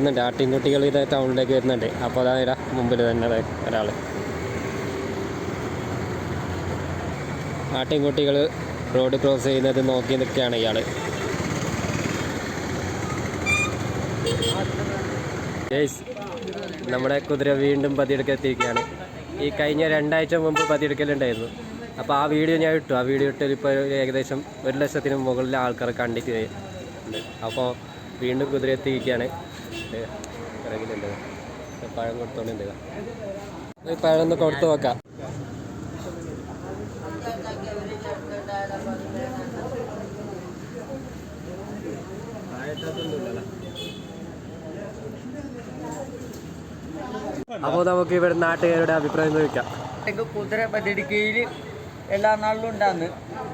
വരുന്നുണ്ട് ആട്ടിൻകുട്ടികൾ ഇത് ടൗണിലേക്ക് വരുന്നുണ്ട്. അപ്പോൾ അതാ ഇടാ മുമ്പിൽ തന്നെ ഒരാൾ ആട്ടിൻകുട്ടികൾ റോഡ് ക്രോസ് ചെയ്യുന്നത് നോക്കി നിൽക്കുകയാണ് ഇയാൾ നമ്മുടെ കുതിര വീണ്ടും പതിയെടുക്കൽ എത്തിയിരിക്കുകയാണ് ഈ കഴിഞ്ഞ രണ്ടാഴ്ച മുമ്പ് പതിയെടുക്കലുണ്ടായിരുന്നു. അപ്പോൾ ആ വീഡിയോ ഞാൻ ഇട്ടു. ആ വീഡിയോ ഇട്ട് ഇപ്പോൾ ഏകദേശം ഒരു ലക്ഷത്തിന് മുകളിൽ ആൾക്കാർ കണ്ടിട്ട് അപ്പോൾ വീണ്ടും കുതിര എത്തിയിരിക്കുകയാണ്. പിറകിലുണ്ട്. പഴം കൊടുത്തോണ്ട് ഈ പഴം ഒന്ന് കൊടുത്തു നോക്കാം. അപ്പോൾ നമുക്ക് ഇവിടെ നാട്ടുകാരുടെ അഭിപ്രായം ചോദിക്കാം. കുതിര കുതിര കീഴിൽ എല്ലാ നാളിലും ഉണ്ടാന്ന്.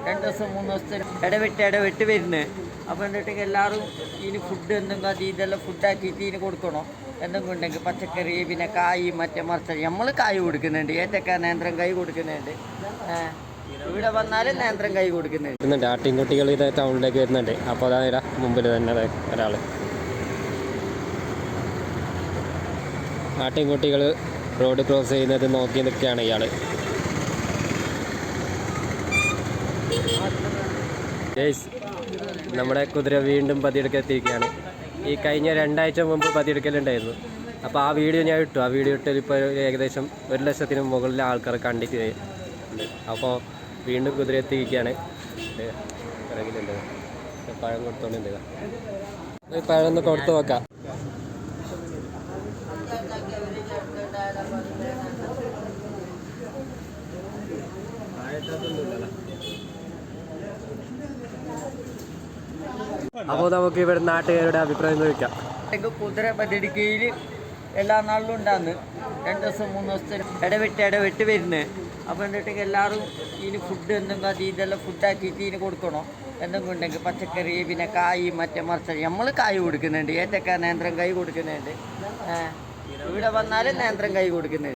രണ്ട് ദിവസം മൂന്ന് ദിവസത്തിന് ഇടവിട്ട് ഇടവിട്ട് വരുന്നത് അപ്പോൾ എന്നിട്ട് എല്ലാവരും ഇതിന് ഫുഡ് എന്തെങ്കിലും അത് ഇതെല്ലാം ഫുഡാക്കിയിട്ട് ഇതിന് കൊടുക്കണോ? എന്തെങ്കിലും ഉണ്ടെങ്കിൽ പച്ചക്കറി പിന്നെ കായ് മറ്റേ മറിച്ച നമ്മൾ കായ് കൊടുക്കുന്നുണ്ട്. ഏറ്റക്ക നേന്ത്രം കായ് കൊടുക്കുന്നുണ്ട്. ഇവിടെ വന്നാലും നേന്ത്രം കൈ കൊടുക്കുന്നുണ്ട്. വരുന്നുണ്ട് ആട്ടിൻകുട്ടികൾ ഇത് ടൗണിലേക്ക് വരുന്നുണ്ട്. അപ്പോൾ അതാ ഇതാ മുമ്പിൽ തന്നെ ഒരാൾ ആട്ടിൻകുട്ടികൾ റോഡ് ക്രോസ് ചെയ്യുന്നത് നോക്കി നിൽക്കുകയാണ് ഇയാൾ ഗേസ് നമ്മുടെ കുതിര വീണ്ടും പതിയെടുക്കാൻ എത്തിയിരിക്കുകയാണ് ഈ കഴിഞ്ഞ രണ്ടാഴ്ച മുമ്പ് പതിയെടുക്കലുണ്ടായിരുന്നു. അപ്പോൾ ആ വീഡിയോ ഞാൻ ഇട്ടു. ആ വീഡിയോ ഇട്ടതിൽ ഇപ്പോൾ ഏകദേശം ഒരു ലക്ഷത്തിന് മുകളിൽ ആൾക്കാർ കണ്ടിട്ട് അപ്പോൾ വീണ്ടും കുതിര എത്തിയിരിക്കുകയാണ്. പിറകിലുണ്ട്. പഴം കൊടുത്തോണ്ട് പഴം ഒന്ന് കൊടുത്തു നോക്കാം. അപ്പോൾ നമുക്ക് ഇവിടെ നാട്ടുകാരുടെ അഭിപ്രായം ചോദിക്കാം. എനിക്ക് കുതിര കീഴിൽ എല്ലാ നാളിലും ഉണ്ടാന്ന്. രണ്ട് ദിവസം മൂന്ന് ദിവസത്തിന് ഇടവിട്ട് ഇടവിട്ട് വരുന്നത് അപ്പോൾ എന്നിട്ട് എല്ലാവരും ഇതിന് ഫുഡ് എന്തെങ്കിലും അത് ഇതെല്ലാം ഫുഡാക്കിയിട്ട് ഇതിന് കൊടുക്കണോ? എന്തെങ്കിലും ഉണ്ടെങ്കിൽ പച്ചക്കറി പിന്നെ കായ് മറ്റേ മറിച്ച നമ്മൾ കായ് കൊടുക്കുന്നുണ്ട്. ഏറ്റക്ക നേന്ത്രം കായ് കൊടുക്കുന്നുണ്ട്. ഇവിടെ വന്നാലും നേന്ത്രം കായ് കൊടുക്കുന്നുണ്ട്.